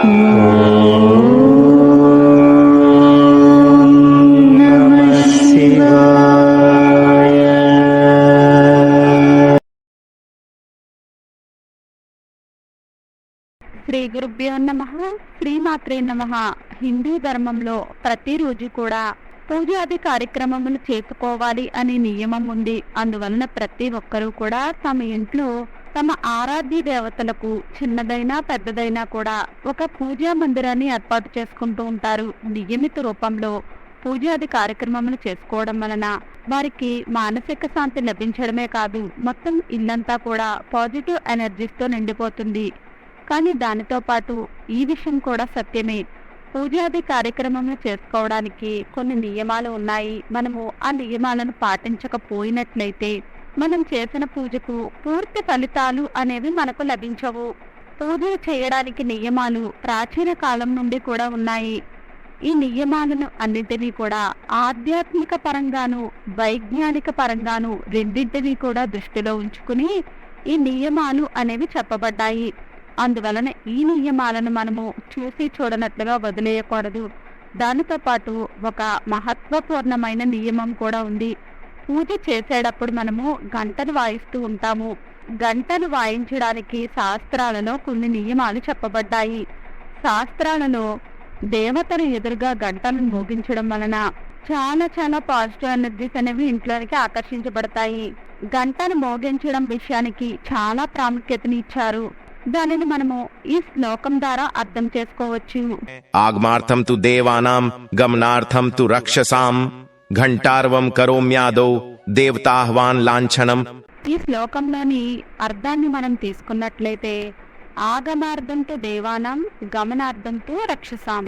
శ్రీ గురుభ్యో నమ శ్రీమాత్రే నమ. హిందూ ధర్మంలో ప్రతిరోజు కూడా పూజాది కార్యక్రమములు చేసుకోవాలి అనే నియమం ఉంది. అందువలన ప్రతి ఒక్కరూ కూడా తమ ఇంట్లో తమ ఆరాధ్య దేవతలకు చిన్నదైనా పెద్దదైనా కూడా ఒక పూజా మందిరాన్ని ఏర్పాటు చేసుకుంటూ ఉంటారు నియమిత రూపంలో పూజాది కార్యక్రమములు చేసుకోవడం వలన వారికి మానసిక శాంతి లభించడమే కాదు మొత్తం ఇల్లంతా కూడా పాజిటివ్ ఎనర్జీస్తో నిండిపోతుంది. కానీ దానితో పాటు ఈ విషయం కూడా సత్యమే. పూజాది కార్యక్రమములు చేసుకోవడానికి కొన్ని నియమాలు ఉన్నాయి. మనము ఆ నియమాలను పాటించకపోయినట్లయితే మనం చేసిన పూజకు పూర్తి ఫలితాలు అనేవి మనకు లభించవు. పూజలు చేయడానికి నియమాలు ప్రాచీన కాలం నుండి కూడా ఉన్నాయి. ఈ నియమాలను అన్నింటినీ కూడా ఆధ్యాత్మిక పరంగాను వైజ్ఞానిక పరంగాను రెండింటినీ కూడా దృష్టిలో ఉంచుకుని ఈ నియమాలు అనేవి చెప్పబడ్డాయి. అందువలన ఈ నియమాలను మనము చూసి చూడనట్లుగా వదిలేయకూడదు. దానితో పాటు ఒక మహత్వపూర్ణమైన నియమం కూడా ఉంది. పూజ చేసేటప్పుడు మనము గంటను వాయిస్తూ ఉంటాము. గంటను వాయించడానికి శాస్త్రాలలో కొన్ని నియమాలు చెప్పబడ్డాయి. శాస్త్రాలలో దేవతను ఎదురుగా గంటలను మోగించడం వలన చాలా చాలా పాజిటివ్ ఎనర్జీస్ అనేవి ఇంట్లోనికి ఆకర్షించబడతాయి. గంటను మోగించడం విషయానికి చాలా ప్రాముఖ్యతని ఇచ్చారు. దానిని మనము ఈ శ్లోకం ద్వారా అర్థం చేసుకోవచ్చు. ఆగ్మార్థం తు దేవానాం గమనార్థం తు రక్షసాం. ఘంటార్వం కరోమ్యాదో దేవతాహ్వాన్ లాంఛనం. ఈ శ్లోకంలోని అర్థాన్ని మనం తీసుకున్నట్లయితే ఆగమార్థంతో దేవానం గమనార్థంతో రక్షసాం.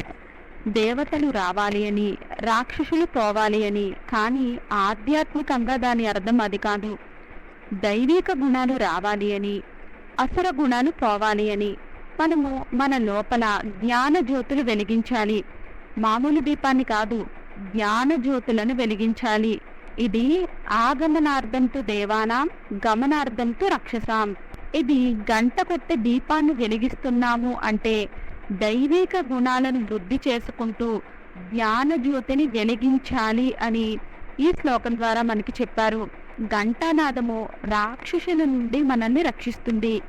దేవతలు రావాలి అని రాక్షసులు పోవాలి అని కానీ ఆధ్యాత్మికంగా దాని అర్థం అది కాదు. దైవిక గుణాలు రావాలి అని అసుర గుణాలు పోవాలి అని మనము మన లోపల జ్ఞాన జ్యోతులు వెలిగించాలి. మామూలు దీపాన్ని కాదు జ్ఞాన జ్యోతులను వెలిగించాలి. ఇది ఆగమనార్థంతు దేవానాం గమనార్థంతు రక్షసాం. ఇది గంట కొత్త దీపాన్ని వెలిగిస్తున్నాము అంటే దైవిక గుణాలను వృద్ధి చేసుకుంటూ జ్ఞాన జ్యోతిని వెలిగించాలి అని ఈ శ్లోకం ద్వారా మనకి చెప్పారు. ఘంటానాదము రాక్షసుల నుండి మనల్ని రక్షిస్తుంది.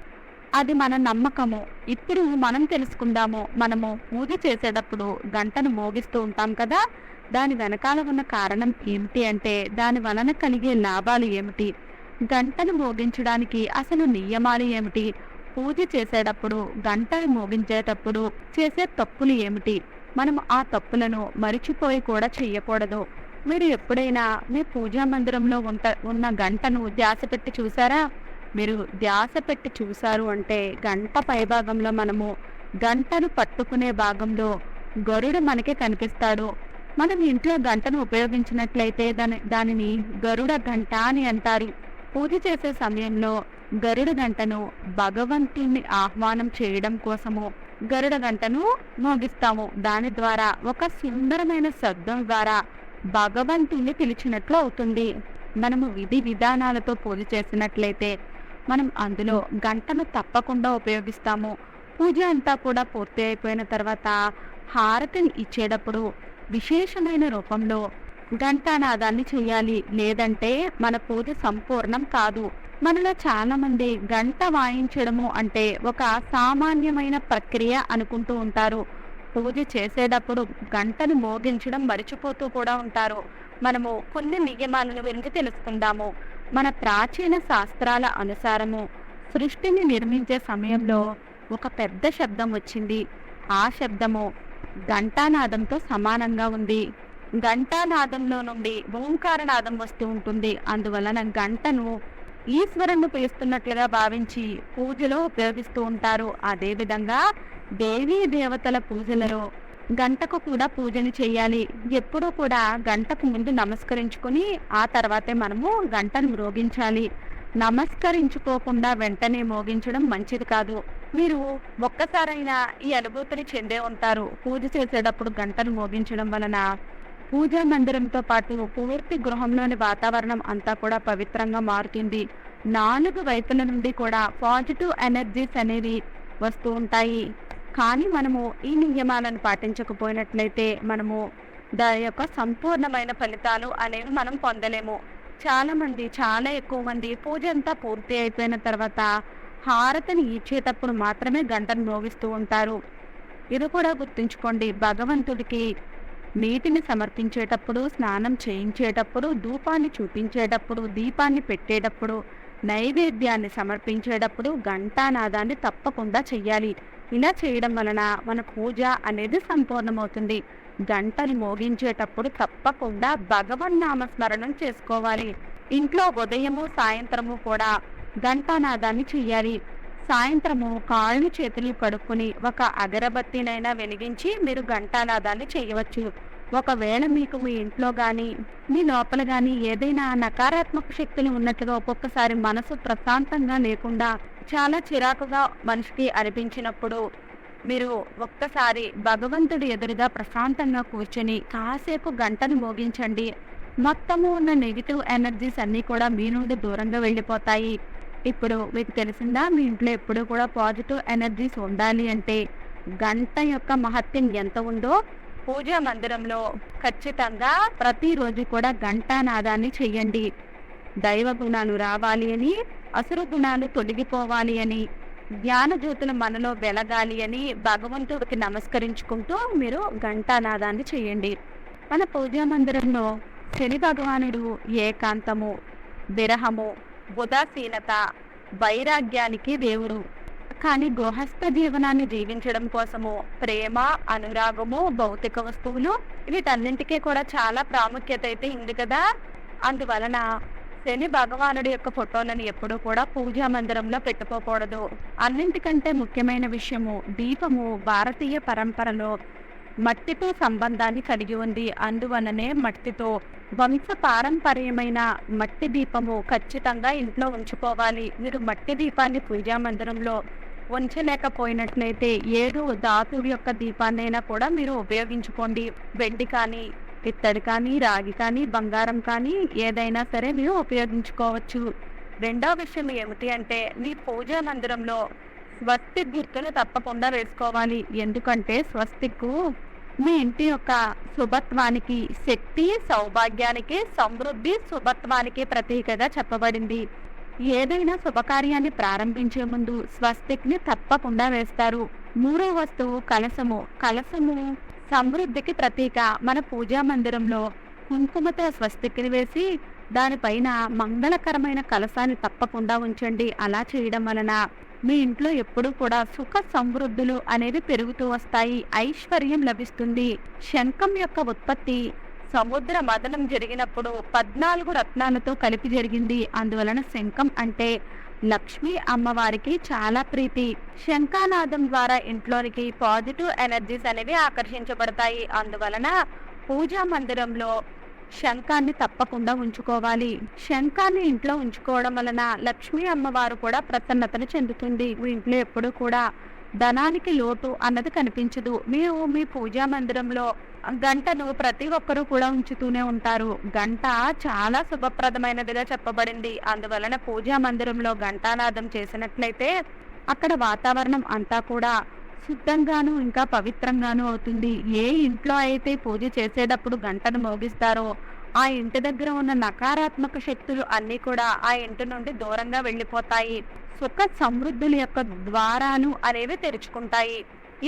అది మన నమ్మకము. ఇప్పుడు మనం తెలుసుకుందాము. మనము పూజ చేసేటప్పుడు గంటను మోగిస్తూ ఉంటాం కదా. దాని వెనకాల ఉన్న కారణం ఏమిటి అంటే దాని వలన కలిగే లాభాలు ఏమిటి? గంటను మోగించడానికి అసలు నియమాలు ఏమిటి? పూజ చేసేటప్పుడు గంటను మోగించేటప్పుడు చేసే తప్పులు ఏమిటి? మనం ఆ తప్పులను మరిచిపోయి కూడా చెయ్యకూడదు మీరు ఎప్పుడైనా మీ పూజా మందిరంలో ఉంట ఉన్న గంటను ధ్యాస పెట్టి చూసారా? మీరు ధ్యాస పెట్టి చూసారు అంటే గంట పైభాగంలో మనము గంటను పట్టుకునే భాగంలో గరుడు మనకి కనిపిస్తాడు. మనం ఇంట్లో గంటను ఉపయోగించినట్లయితే దాని దానిని గరుడ గంట అని అంటారు. పూజ చేసే సమయంలో గరుడ గంటను భగవంతుని ఆహ్వానం చేయడం కోసము గరుడ గంటను మోగిస్తాము. దాని ద్వారా ఒక సుందరమైన శబ్దం ద్వారా భగవంతుని పిలిచినట్లు అవుతుంది. మనము విధి విధానాలతో పూజ చేసినట్లయితే మనం అందులో గంటను తప్పకుండా ఉపయోగిస్తాము. పూజ అంతా కూడా పూర్తి అయిపోయిన తర్వాత హారతిని ఇచ్చేటప్పుడు విశేషమైన రూపంలో ఘంటానాదాన్ని చేయాలి. లేదంటే మన పూజ సంపూర్ణం కాదు. మనలో చాలా మంది గంట వాయించడము అంటే ఒక సామాన్యమైన ప్రక్రియ అనుకుంటూ ఉంటారు. పూజ చేసేటప్పుడు గంటను మోగించడం మరిచిపోతూ కూడా ఉంటారు. మనము కొన్ని నియమాలను గురించి తెలుసుకుందాము. మన ప్రాచీన శాస్త్రాల అనుసారము సృష్టిని నిర్మించే సమయంలో ఒక పెద్ద శబ్దం వచ్చింది. ఆ శబ్దము ఘంటానాదంతో సమానంగా ఉంది. ఘంటానాదంలో నుండి ఓంకారనాదం వస్తూ ఉంటుంది. అందువలన గంటను ఈశ్వరుణ్ణి పిలుస్తున్నట్లుగా భావించి పూజలో ఉపయోగిస్తూ ఉంటారు. అదేవిధంగా దేవీ దేవతల పూజలలో గంటకు కూడా పూజను చేయాలి. ఎప్పుడూ కూడా గంటకు ముందు నమస్కరించుకొని ఆ తర్వాతే మనము గంటను మ్రోగించాలి. నమస్కరించుకోకుండా వెంటనే మోగించడం మంచిది కాదు. మీరు ఒక్కసారైనా ఈ అనుభూతిని చెందే ఉంటారు. పూజ చేసేటప్పుడు గంటను మోగించడం వలన పూజా మందిరంతో పాటు పూర్తి గృహంలోని వాతావరణం అంతా కూడా పవిత్రంగా మారుతుంది. నాలుగు వైపుల నుండి కూడా పాజిటివ్ ఎనర్జీస్ అనేవి వస్తూ ఉంటాయి. కానీ మనము ఈ నియమాలను పాటించకపోయినట్లయితే మనము దాని యొక్క సంపూర్ణమైన ఫలితాలు అనేవి మనం పొందలేము. చాలామంది చాలా ఎక్కువ మంది పూజ అంతా పూర్తి అయిపోయిన తర్వాత హారతిని ఇచ్చేటప్పుడు మాత్రమే గంటను మోగిస్తూ ఉంటారు. ఇది కూడా గుర్తుంచుకోండి. భగవంతుడికి నీటిని సమర్పించేటప్పుడు స్నానం చేయించేటప్పుడు ధూపాన్ని చూపించేటప్పుడు దీపాన్ని పెట్టేటప్పుడు నైవేద్యాన్ని సమర్పించేటప్పుడు ఘంటానాదాన్ని తప్పకుండా చెయ్యాలి. ఇలా చేయడం వలన మన పూజ అనేది సంపూర్ణమవుతుంది. గంటని మోగించేటప్పుడు తప్పకుండా భగవన్ నామస్మరణం చేసుకోవాలి. ఇంట్లో ఉదయము సాయంత్రము కూడా ఘంటానాదాన్ని చెయ్యాలి. సాయంత్రము కాళ్ళు చేతులు కడుక్కొని ఒక అగరబత్తినైనా వెలిగించి మీరు ఘంటానాదాన్ని చేయవచ్చు. ఒకవేళ మీకు మీ ఇంట్లో కానీ మీ లోపల కానీ ఏదైనా నకారాత్మక శక్తులు ఉన్నట్లుగా ఒక్కొక్కసారి మనసు ప్రశాంతంగా లేకుండా చాలా చిరాకుగా మనిషికి అనిపించినప్పుడు మీరు ఒక్కసారి భగవంతుడి ఎదురుగా ప్రశాంతంగా కూర్చొని కాసేపు గంటను మోగించండి. మొత్తము ఉన్న నెగిటివ్ ఎనర్జీస్ అన్నీ కూడా మీ నుండి దూరంగా వెళ్ళిపోతాయి. ఇప్పుడు మీకు తెలిసిందా మీ ఇంట్లో ఎప్పుడు కూడా పాజిటివ్ ఎనర్జీస్ ఉండాలి అంటే గంట యొక్క మహత్యం ఎంత ఉందో పూజా మందిరంలో ఖచ్చితంగా ప్రతిరోజు కూడా ఘంటానాదాన్ని చెయ్యండి దైవ గుణాలు రావాలి అని అసుర గుణాలు తొలగిపోవాలి అని జ్ఞాన జ్యోతులు మనలో వెలగాలి అని భగవంతుడికి నమస్కరించుకుంటూ మీరు ఘంటానాదాన్ని చేయండి. మన పూజా మందిరంలో శని భగవానుడు ఏకాంతము విరహము ఉదాసీనత వైరాగ్యానికి దేవుడు. కానీ గృహస్థ జీవనాన్ని జీవించడం కోసము ప్రేమ అనురాగము భౌతిక వస్తువులు వీటన్నింటికీ కూడా చాలా ప్రాముఖ్యత అయితే ఉంది కదా. అందువలన శని భగవానుడి యొక్క ఫోటోలను ఎప్పుడూ కూడా పూజా మందిరంలో పెట్టుకోకూడదు. అన్నింటికంటే ముఖ్యమైన విషయము దీపము భారతీయ పరంపరలో మట్టితో సంబంధాన్ని కలిగి ఉంది. అందువలనే మట్టితో వంశ పారంపర్యమైన మట్టి దీపము ఖచ్చితంగా ఇంట్లో ఉంచుకోవాలి. మీరు మట్టి దీపాన్ని పూజా మందిరంలో ఉంచలేకపోయినట్లయితే ఏదో ధాతువు యొక్క దీపాన్నైనా కూడా మీరు ఉపయోగించుకోండి. వెండి కానీ ఇత్తడి కానీ రాగి కానీ బంగారం కానీ ఏదైనా సరే మీరు ఉపయోగించుకోవచ్చు. రెండో విషయం ఏమిటి అంటే మీ పూజా మందిరంలో స్వస్తి గుర్తును తప్పకుండా వేసుకోవాలి. ఎందుకంటే స్వస్తిక్ మీ ఇంటి యొక్క శుభత్వానికి శక్తి సౌభాగ్యానికి సమృద్ధి శుభత్వానికి ప్రతీకగా చెప్పబడింది. ఏదైనా శుభకార్యాన్ని ప్రారంభించే ముందు స్వస్తిక్ని తప్పకుండా వేస్తారు. మూడో వస్తువు కలసము కలసము సమృద్ధికి ప్రతీక. మన పూజా మందిరంలో కుంకుమతో స్వస్తిక్ని వేసి దానిపైన మంగళకరమైన కలసాన్ని తప్పకుండా ఉంచండి. అలా చేయడం వలన మీ ఇంట్లో ఎప్పుడూ కూడా సుఖ సమృద్ధులు అనేవి పెరుగుతూ వస్తాయి. ఐశ్వర్యం లభిస్తుంది. శంఖం యొక్క ఉత్పత్తి సముద్ర మదనం జరిగినప్పుడు పద్నాలుగు రత్నాలతో కలిపి జరిగింది. అందువలన శంఖం అంటే లక్ష్మీ అమ్మవారికి చాలా ప్రీతి. శంఖానాదం ద్వారా ఇంట్లోనికి పాజిటివ్ ఎనర్జీస్ అనేవి ఆకర్షించబడతాయి. అందువలన పూజా మందిరంలో శంఖాన్ని తప్పకుండా ఉంచుకోవాలి. శంఖాన్ని ఇంట్లో ఉంచుకోవడం వలన లక్ష్మీ అమ్మవారు కూడా ప్రసన్నతను చెందుతుంది. మీ ఇంట్లో ఎప్పుడు కూడా ధనానికి లోటు అన్నది కనిపించదు. మీరు మీ పూజా మందిరంలో గంటను ప్రతి ఒక్కరూ కూడా ఉంచుతూనే ఉంటారు. గంట చాలా శుభప్రదమైనదిగా చెప్పబడింది. అందువలన పూజా మందిరంలో ఘంటానాదం చేసినట్లయితే అక్కడ వాతావరణం అంతా కూడా శుద్ధంగాను ఇంకా పవిత్రంగాను అవుతుంది. ఏ ఇంట్లో అయితే పూజ చేసేటప్పుడు గంటను మోగిస్తారో ఆ ఇంటి దగ్గర ఉన్న నకారాత్మక శక్తులు అన్నీ కూడా ఆ ఇంటి నుండి దూరంగా వెళ్ళిపోతాయి. సుఖ సమృద్ధుల యొక్క ద్వారాలు అనేవి తెరుచుకుంటాయి.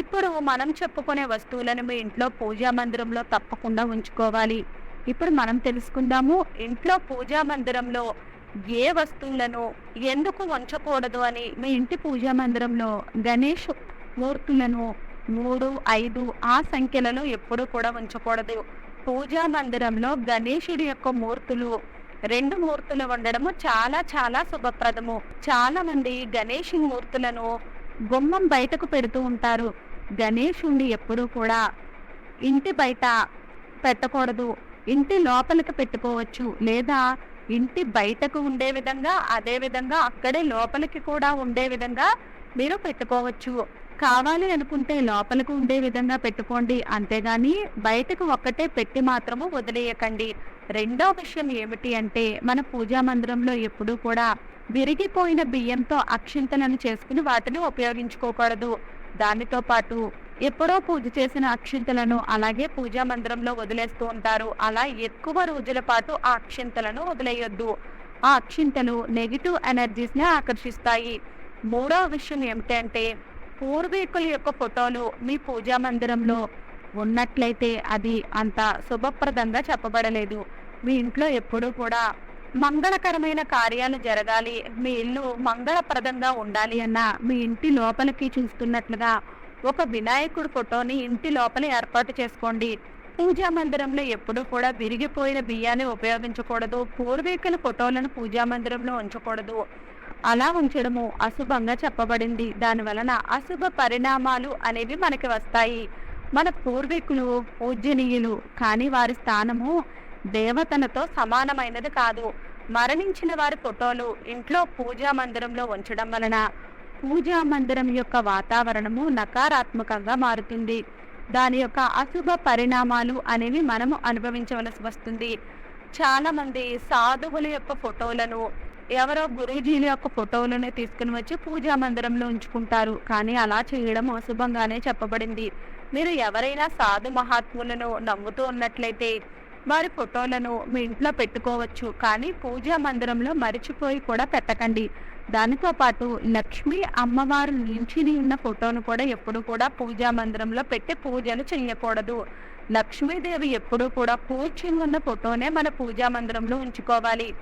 ఇప్పుడు మనం చెప్పుకునే వస్తువులను మీ ఇంట్లో పూజా మందిరంలో తప్పకుండా ఉంచుకోవాలి. ఇప్పుడు మనం తెలుసుకుందాము ఇంట్లో పూజా మందిరంలో ఏ వస్తువులను ఎందుకు ఉంచకూడదు అని మీ ఇంటి పూజా మందిరంలో గణేష్ మూర్తులను మూడు ఐదు ఆ సంఖ్యలలో ఎప్పుడూ కూడా ఉంచకూడదు. పూజా మందిరంలో గణేశుడి యొక్క మూర్తులు. రెండు మూర్తులు ఉండడము చాలా చాలా శుభప్రదము. చాలా మంది గణేష్ మూర్తులను గుమ్మం బయటకు పెడుతూ ఉంటారు. గణేషుణ్ణి ఎప్పుడూ కూడా ఇంటి బయట పెట్టకూడదు. ఇంటి లోపలికి పెట్టుకోవచ్చు. లేదా ఇంటి బయటకు ఉండే విధంగా అదే విధంగా అక్కడే లోపలికి కూడా ఉండే విధంగా మీరు పెట్టుకోవచ్చు. కావాలి అనుకుంటే లోపలకు ఉండే విధంగా పెట్టుకోండి. అంతేగాని బయటకు ఒక్కటే పెట్టి మాత్రము వదిలేయకండి. రెండో విషయం ఏమిటి అంటే మన పూజా మందిరంలో ఎప్పుడూ కూడా విరిగిపోయిన బియ్యంతో అక్షింతలను చేసుకుని వాటిని ఉపయోగించుకోకూడదు. దానితో పాటు ఎప్పుడో పూజ చేసిన అక్షింతలను అలాగే పూజా మందిరంలో వదిలేస్తూ ఉంటారు. అలా ఎక్కువ రోజుల పాటు ఆ అక్షింతలను వదిలేయొద్దు. ఆ అక్షింతలు నెగిటివ్ ఎనర్జీస్ని ఆకర్షిస్తాయి. మూడో విషయం ఏమిటంటే పూర్వీకుల యొక్క ఫోటోలు మీ పూజా మందిరంలో ఉన్నట్లయితే అది అంత శుభప్రదంగా చెప్పబడలేదు. మీ ఇంట్లో ఎప్పుడూ కూడా మంగళకరమైన కార్యాలు జరగాలి మీ ఇల్లు మంగళప్రదంగా ఉండాలి అన్న మీ ఇంటి లోపలికి చూస్తున్నట్లుగా ఒక వినాయకుడి ఫోటోని ఇంటి లోపల ఏర్పాటు చేసుకోండి. పూజా మందిరంలో ఎప్పుడూ కూడా విరిగిపోయిన బియ్యాన్ని ఉపయోగించకూడదు పూర్వీకుల ఫోటోలను పూజా మందిరంలో ఉంచకూడదు. అలా ఉంచడము అశుభంగా చెప్పబడింది. దాని వలన అశుభ పరిణామాలు అనేవి మనకి వస్తాయి. మన పూర్వీకులు పూజనీయులు కానీ వారి స్థానము దేవతలతో సమానమైనది కాదు. మరణించిన వారి ఫోటోలు ఇంట్లో పూజా మందిరంలో ఉంచడం వలన పూజా మందిరం యొక్క వాతావరణము నకారాత్మకంగా మారుతుంది. దాని యొక్క అశుభ పరిణామాలు అనేవి మనము అనుభవించవలసి వస్తుంది. చాలామంది సాధువుల యొక్క ఫోటోలను ఎవరో గురూజీల యొక్క ఫోటోలను తీసుకుని వచ్చి పూజా మందిరంలో ఉంచుకుంటారు. కానీ అలా చేయడం అశుభంగానే చెప్పబడింది. మీరు ఎవరైనా సాధు మహాత్ములను నమ్ముతూ ఉన్నట్లయితే వారి ఫోటోలను మీ ఇంట్లో పెట్టుకోవచ్చు. కానీ పూజా మందిరంలో మరిచిపోయి కూడా పెట్టకండి. దానితో పాటు లక్ష్మీ అమ్మవారు నిలిచిని ఉన్న ఫోటోను కూడా ఎప్పుడు కూడా పూజా మందిరంలో పెట్టి పూజలు చేయకూడదు. లక్ష్మీదేవి ఎప్పుడు కూడా కూర్చుని ఉన్న ఫోటోనే మన పూజా మందిరంలో ఉంచుకోవాలి.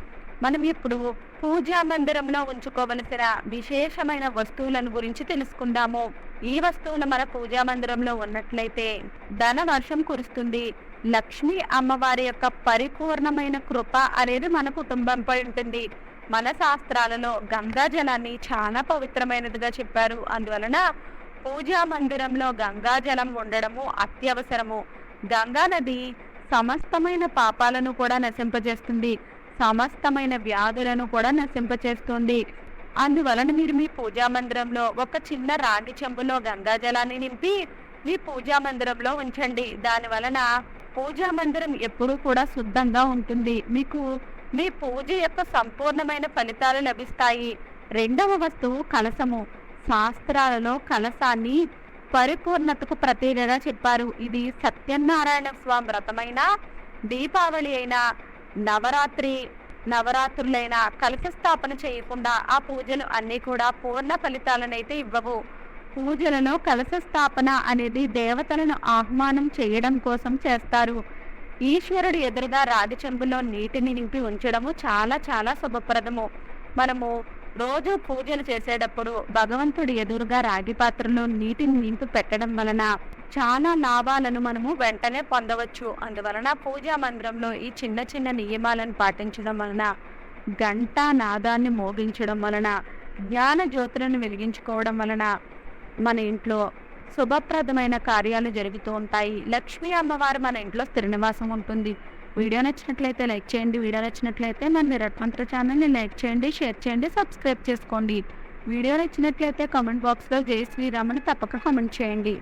మనం ఇప్పుడు పూజా మందిరంలో ఉంచుకోవలసిన విశేషమైన వస్తువులను గురించి తెలుసుకుందాము. ఈ వస్తువులు మన పూజా మందిరంలో ఉన్నట్లయితే ధన వర్షం కురుస్తుంది. లక్ష్మీ అమ్మవారి యొక్క పరిపూర్ణమైన కృప అనేది మన కుటుంబంపై ఉంటుంది. మన శాస్త్రాలలో గంగా జలాన్ని చాలా పవిత్రమైనదిగా చెప్పారు. అందువలన పూజా మందిరంలో గంగా జలం ఉండడము అత్యవసరము. గంగా నది సమస్తమైన పాపాలను కూడా నశింపజేస్తుంది. సమస్తమైన వ్యాధులను కూడా నశింపచేస్తుంది. అందువలన మీరు మీ పూజా మందిరంలో ఒక చిన్న రాగి చెంబులో గంగా జలాన్ని నింపి మీ పూజా మందిరంలో ఉంచండి. దాని వలన పూజా మందిరం ఎప్పుడూ కూడా శుద్ధంగా ఉంటుంది. మీకు మీ పూజ యొక్క సంపూర్ణమైన ఫలితాలు లభిస్తాయి. రెండవ వస్తువు కలసము. శాస్త్రాలలో కలసాన్ని పరిపూర్ణతకు ప్రతీకగా చెప్పారు. ఇది సత్యనారాయణ స్వామి వ్రతమైన దీపావళి అయినా నవరాత్రి నవరాత్రులైన కలశ స్థాపన చేయకుండా ఆ పూజలు అన్నీ కూడా పూర్ణ ఫలితాలనైతే ఇవ్వవు. పూజలలో కలశ స్థాపన అనేది దేవతలను ఆహ్వానం చేయడం కోసం చేస్తారు. ఈశ్వరుడు ఎదురుగా రాగి చెంబులో నీటిని నింపి ఉంచడము చాలా చాలా శుభప్రదము. మనము రోజు పూజలు చేసేటప్పుడు భగవంతుడి ఎదురుగా రాగి పాత్రలో నీటిని నింపి పెట్టడం వలన చాలా లాభాలను మనము వెంటనే పొందవచ్చు. అందువలన పూజా మందిరంలో ఈ చిన్న చిన్న నియమాలను పాటించడం వలన గంటా నాదాన్ని మోగించడం వలన జ్ఞాన జ్యోతులను వెలిగించుకోవడం వలన మన ఇంట్లో శుభప్రదమైన కార్యాలు జరుగుతూ ఉంటాయి. లక్ష్మీ అమ్మవారు మన ఇంట్లో స్థిర ఉంటుంది. వీడియో నచ్చినట్లయితే లైక్ చేయండి. వీడియో నచ్చినట్లయితే మన నిరట్మంత్ర ఛానల్ని లైక్ చేయండి షేర్ చేయండి సబ్స్క్రైబ్ చేసుకోండి. వీడియో నచ్చినట్లయితే కామెంట్ బాక్స్లో జై శ్రీరామ్ అని తప్పక కామెంట్ చేయండి.